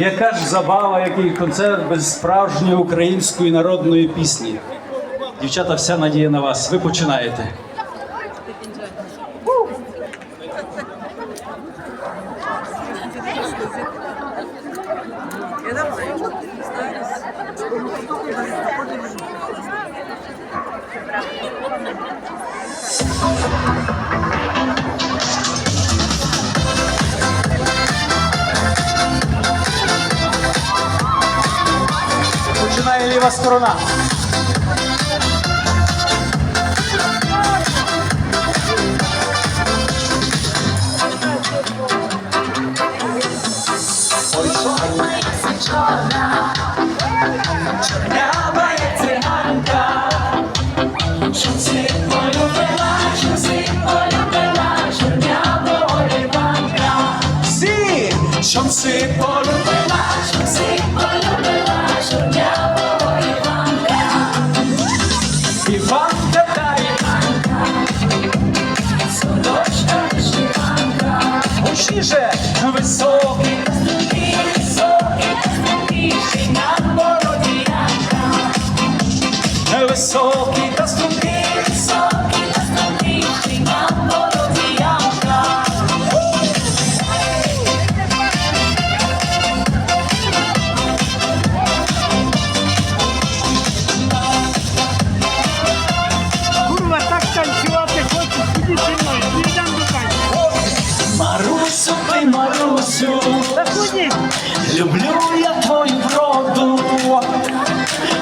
Яка ж забава, який концерт без справжньої української народної пісні. Дівчата, вся надія на вас. Ви починаєте. ліва сторона. ніже високий, високий, високий, на бородянка, високий. Люблю я твою вроду,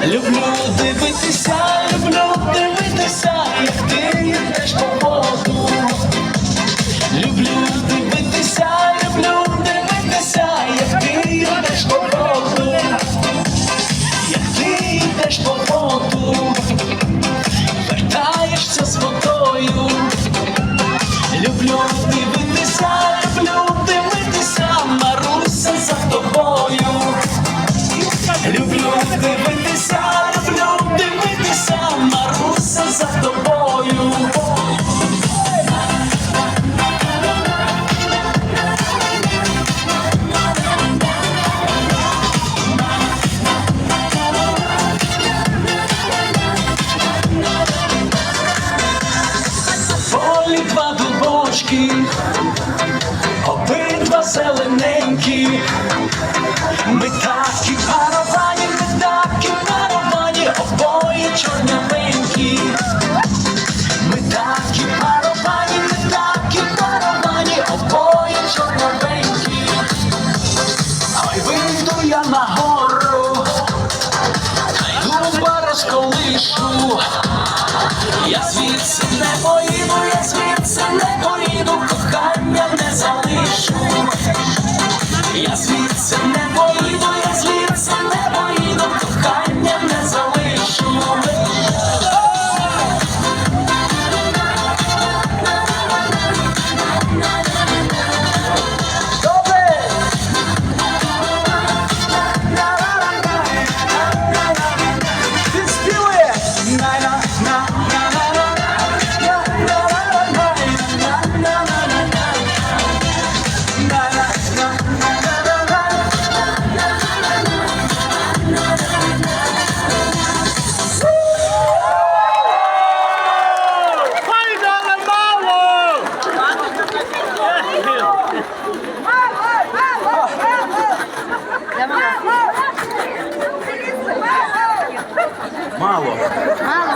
люблю дивитися. обидва дубочки, обидва зелененькі, ми такі в барабані, ми такі в барабані, обоє чорнявенькі, ми такі в ми такі в барабані, обоє чорнявенькі, ай вийду я на нагору, дуба розколишу. Я звідси не поїду, я звідси Піду кохання не залишу, я звідси не поїду.